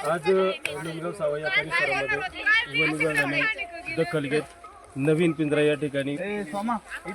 आज लिंगराव सावा या परिसरामध्ये वन विभागाने दखल घेत नवीन पिंजरा या ठिकाणी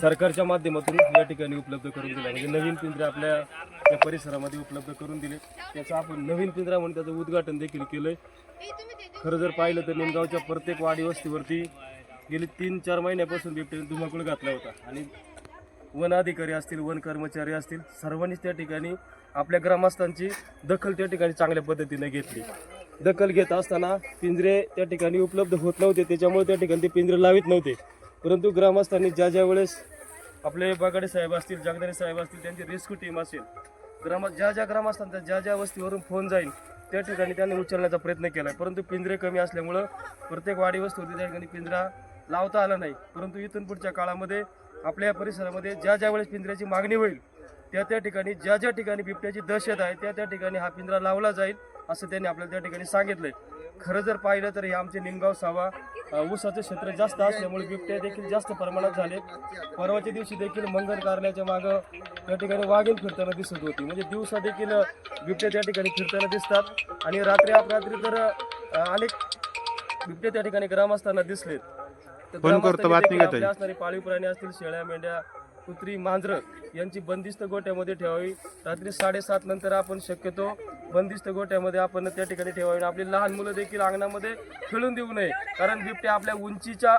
सरकारच्या माध्यमातून या ठिकाणी उपलब्ध करून दिला. म्हणजे नवीन पिंजरे आपल्या या परिसरामध्ये उपलब्ध करून दिले. त्याचं आपण नवीन पिंजरा म्हणून त्याचं उद्घाटन देखील केलंय. खरं जर पाहिलं तर निमगावच्या प्रत्येक वाडी वस्तीवरती गेली तीन चार महिन्यापासून बिबट्याने धुमाकूळ घातला होता. आणि वन अधिकारी असतील वन कर्मचारी असतील सर्वांनीच त्या ठिकाणी आपल्या ग्रामस्थांची दखल त्या ठिकाणी चांगल्या पद्धतीने घेतली. दखल घेत असताना पिंजरे त्या ठिकाणी उपलब्ध होत नव्हते त्याच्यामुळे त्या ठिकाणी ते पिंजरे लावित नव्हते. परंतु ग्रामस्थांनी ज्या ज्या वेळेस आपले बागाडे साहेब असतील जागदारे साहेब असतील त्यांची रेस्क्यू टीम असेल ग्राम ज्या ज्या ग्रामस्थांचा ज्या ज्या वस्तीवरून फोन जाईल त्या ठिकाणी त्यांनी उचलण्याचा प्रयत्न केला. परंतु पिंजरे कमी असल्यामुळं प्रत्येक वाडी वस्तीवरती त्या ठिकाणी पिंजरा लावता आला नाही. परंतु इथून पुढच्या काळामध्ये आपल्या या परिसरामध्ये ज्या ज्या वेळेस पिंजऱ्याची मागणी होईल त्या त्या ठिकाणी ज्या ज्या ठिकाणी बिबट्याची दहशत आहे त्या त्या ठिकाणी हा पिंजरा लावला जाईल असं त्यांनी आपल्याला त्या ठिकाणी सांगितलंय. खरं जर पाहिलं तर हे आमचे निमगाव सावा ऊसाचं क्षेत्र जास्त असल्यामुळे बिबट्या देखील जास्त प्रमाणात झाले परवाच्या दिवशी देखील मंगल कार्यालयाच्या मागं त्या ठिकाणी वाघीण फिरताना दिसत होती. म्हणजे दिवसा देखील बिबट्या त्या ठिकाणी फिरताना दिसतात. आणि रात्री अपरात्री तर अनेक बिबटे त्या ठिकाणी ग्रामस्थांना दिसलेत. तर ग्रामस्थांनी असणारी पाळीव प्राणी असतील शेळ्या मेंढ्या कुत्री मांजरं यांची बंदिस्त गोट्यामध्ये ठेवावी. रात्री साडेसात नंतर आपण शक्यतो बंदिस्त गोट्यामध्ये आपण त्या ठिकाणी ठेवावी. आपली लहान मुलं देखील अंगणामध्ये खेळून देऊ नये. कारण बिबट्या आपल्या उंचीच्या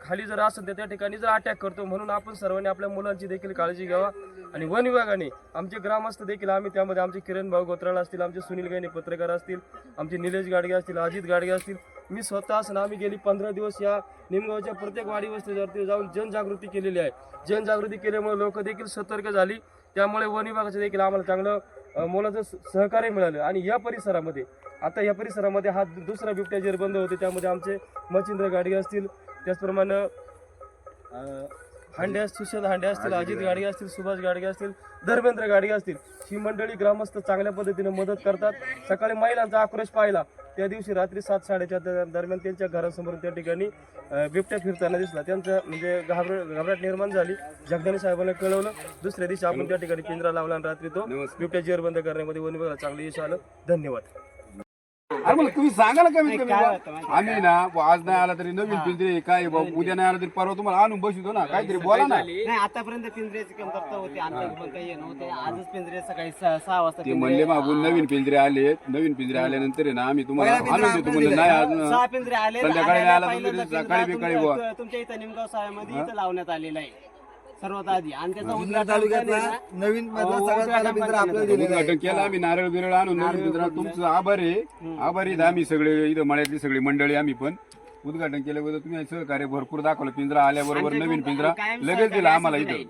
खाली जर असेल तर त्या ठिकाणी जर अटॅक करतो. म्हणून आपण सर्वांनी आपल्या मुलांची देखील काळजी घ्यावा. आणि वन विभागाने आमचे ग्रामस्थ देखील आम्ही त्यामध्ये आमचे किरण भाऊ गोत्राळ असतील आमचे सुनील गायने पत्रकार असतील आमचे निलेश गाडगे असतील अजित गाडगे असतील मी स्वतः असं आम्ही गेली पंधरा दिवस या निमगावच्या प्रत्येक वाडी वस्तीवरती जाऊन जनजागृती केलेली आहे. जनजागृती केल्यामुळे लोक देखील सतर्क झाली. त्यामुळे वन विभागाचं देखील आम्हाला चांगलं मोलाचं सहकार्य मिळालं. आणि या परिसरामध्ये आता या परिसरामध्ये हा दुसरा बिबट्या जे बंद होते त्यामध्ये आमचे मच्छिंद्र गाडगे असतील. त्याचप्रमाणे हांडे असतील सुशांत हांडे असतील अजित गाडगे असतील सुभाष गाडगे असतील धर्मेंद्र गाडगे असतील. ही मंडळी ग्रामस्थ चांगल्या पद्धतीने मदत करतात. सकाळी महिलांचा आक्रोश पाहिला. त्या दिवशी रात्री सात साडेचार दरम्यान त्यांच्या घरासमोर त्या ठिकाणी बिबट्या फिरताना दिसला. त्यांचं म्हणजे घाबर घबराट निर्माण झाली. जगदाने साहेबांना कळवलं. दुसऱ्या दिवशी आपण त्या ठिकाणी पिंजरा लावला आणि रात्री तो बिबट्या जेर बंद करण्यामध्ये वन विभागाला चांगलं यश आलं. धन्यवाद. अरे मला तुम्ही सांगा ना कमीत कमी. आम्ही ना आज नाही आला तरी नवीन पिंजरे काय बुवा, उद्या नाही आला तरी परवा तुम्हाला आणून बसतो ना. काहीतरी बोला ना. नाही आतापर्यंत पिंजऱ्याची कमतरता होती. आमच्या पण काही नव्हते. आजच पिंजरे सकाळी सहा सहा वाजता ते पिंजरे- म्हणले मागून नवीन पिंजरे आले. नवीन पिंजरे आल्यानंतर आहे ना आम्ही तुम्हाला आणून देतो म्हणलं नाही आज सहा पिंजरे आले संध्याकाळी आला पहिल्यांदा तर पिंजरा सकाळी बिकाळी बुवा तुमच्या तुमच्या इथं निमगाव साहेबांमध्ये इथं लावण्यात आलेला आहे. सर्वात आधी. आणि त्याचा उद्घाटन तालुक्यातला नवीन मधला सगळ्यात पहिला पिंजरा आपल्याला दिलेला आहे. उद्घाटन केलं आम्ही. नारळ बिरळ आणून नवीन पिंजरा तुमचं आभार आहे. आभारी आहे आम्ही सगळे इथं मळ्यातली सगळी मंडळी आम्ही पण. उद्घाटन केल्याबद्दल तुम्ही सहकार्य भरपूर दाखवलं. पिंजरा आल्याबरोबर नवीन पिंजरा. लगेच दिला आम्हाला इथं.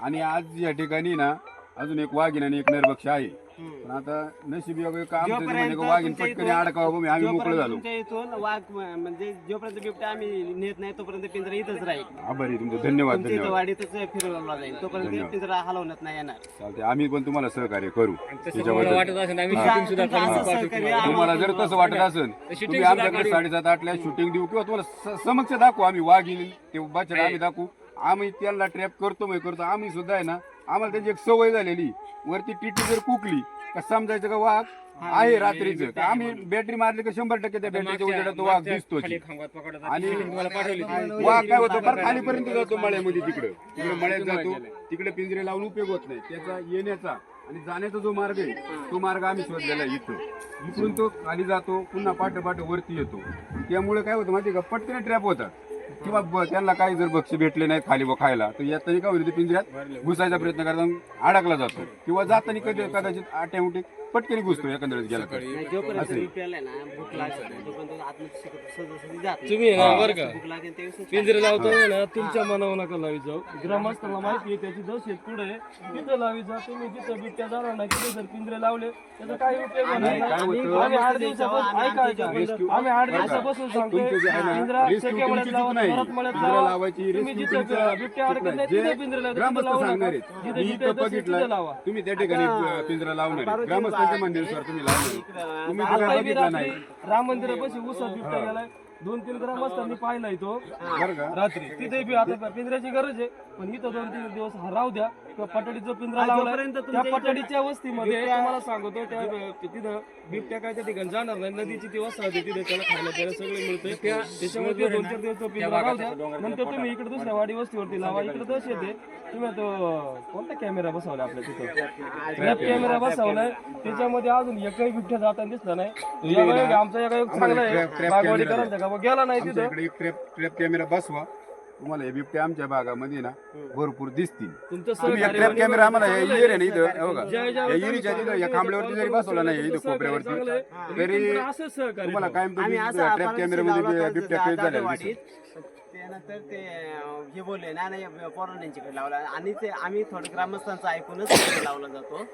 आणि आज या ठिकाणी ना अजून एक वाघीण आणि एक नरभक्ष आहे. पण आता नशीब योग्य का आमचं ते म्हणजे का वाघीण पटकन अडकावं आम्ही मोकळं झालो. तुमच्या इथून वाघ म- म्हणजे जोपर्यंत बिबट्या आम्ही नेत नाही तोपर्यंत पिंजरा इथंच राहील. आभारी आहे तुमचं. धन्यवाद तुमच्या इथं धन्यवाद. वाडीतच फिरवला जाईल तोपर्यंत पिंजरा हलवण्यात नाही येणार. चालते आम्ही पण तुम्हाला सहकार्य करू. त्याच्याबद्दल. तुमचं असं सहकार्य तुम्हाला जर तसं वाटत असेल तुम्ही आमच्याकडे साडेसात आठला शूटिंग देऊ किंवा तुम्हाला स- समक्ष दाखवू आम्ही वाघ येईल ते बच्चन आम्ही दाखवू. आम्ही त्यांना ट्रॅप करतो मग करतो. आम्ही सुद्धा आहे ना आम्हाला त्याची एक सवय झालेली. वरती टिटी जर कुकली का समजायचं का वाघ? आहे रात्रीचं. का आम्ही बॅटरी मारली का शंभर टक्के त्या बॅटरीच्या उजेडात तो वाघ दिसतो आणि वाघ काय होतं फार खालीपर्यंत जातो मळ्यामध्ये तिकडे. तिकडे मळ्यात जातो. तिकडे पिंजरे लावून उपयोग होत नाही. त्याचा येण्याचा आणि जाण्याचा जो मार्ग आहे तो मार्ग आम्ही शोधलेला इथं. इकडून तो खाली जातो पुन्हा पाठ पाठ वरती येतो. त्यामुळे काय होतं माहिती का? पटकन ट्रॅप होतात. किंवा ब- त्यांना काही जर भक्ष भेटले नाहीत खाली व खायला तर यातही काय होईल ते पिंजऱ्यात घुसायचा प्रयत्न करताना अडकला जातो. किंवा जाताना कधी कदाचित ऑटोमॅटिक पटकन घुसतो एकंदरीत गेला तर. नाही, जोपर्यंत बिबट्याला आहे. ना भूक लागत नाही, तोपर्यंत आतमध्ये शिकत सहजासहजी जात नाही. तुम्ही आहे ना बरं का? भूक लागेल त्यावेळेस पिंजरे लावताना ना तुमच्या मनावर नका लावी जाऊ. ग्रामस्थांना माहिती आहे त्याची कुठे आहे तिथं लावी जा तुम्ही जिथं बिबट्या जाणार नाही तिथे जर पिंजरे लावले त्याचा काही उपयोग होणार नाही. होतं? आम्ही आठ दिवसापासून ऐका ऐका. आम्ही आठ दिवसापासून सांगतोय तुमचं जे आहे ना, पिंजरा rescue शेक्या मळ्यात तुमची लावा चूक नाही. घरात मळ्यात पिंजरा लावा. लावायची, तुम्ही rescue जिथं तुमचं बिबट्या अडकत नाही. जे तिथे पिंजरे लावा तिथे ग्रामस्थ लावू सांगणार नका. आहेत जिथे मी जिथे इथं दहशत तिथे बघितलं लावा. तुम्ही त्या ठिकाणी अं, पिंजरा लावणार आहे. मंदिरानुसार तुम्ही लावणार तुम्ही बघितलं रात्री नाही. राम मंदिरापाशी उसात गेलाय. दोन तीन ग्रामस्थांनी पाहिलाय तो. बरं का? रात्री. तिथे बी आता पिंजऱ्याची गरज आहे. पण इथं दोन तीन दिवस हा राहू द्या. किंवा पटाडीचा पिंजरा लावलाय जोपर्यंत त्या तुमच्या इथं पटाडीच्या वस्तीमध्ये तुम्हाला सांगतो त्या तिथं बिबट्या काय त्या ठिकाणी जाणार नाही. नदीची ती वस्ती आहे तिथे त्याला खायला प्यायला सगळे मिळते त्याच्यामुळे ते दोन चार दिवस तो पिंजरा राहू द्या. नंतर तुम्ही इकडे दुसऱ्या वाडी वस्तीवरती लावा. इकडे दश येते तुम्ही तो कोणता कॅमेरा बसवला आपल्या तिथं? ट्रॅप कॅमेरा बसवलाय. त्याच्यामध्ये अजून एकही बिबट्या जाताना दिसला नाही. या वेळी आमचा या वेळी चांगला आहे. बागवाडी करायचा का गेला नाही तिथं. इकडे एक ट्रॅप ट्रॅप कॅमेरा बसवा. तुम्हाला हे बिबटे आमच्या भागामध्ये ना भरपूर दिसतील. तुमचं तुम्ही सहकार्य ट्रॅप कॅमेरा आम्हाला हे चांगलं येर आहे ना इथं हे बघा. ज्या- ज्या या इरीच्या तिथं या खांबल्यावरती जरी बसवला नाही इथं कोपऱ्यावरती चांगलं आहे. तरी सहकार्य तुम्हाला करा. कायम आम्ही तुम्ही असं ट्रॅप कॅमेऱ्यामध्ये बिबट्या कैद झालेला दिसेल त्यानंतर ते अं, हे बोलले ना नाही लावला. आणि ते आम्ही थोडं ग्रामस्थांचं ऐकूनच लावला जातो.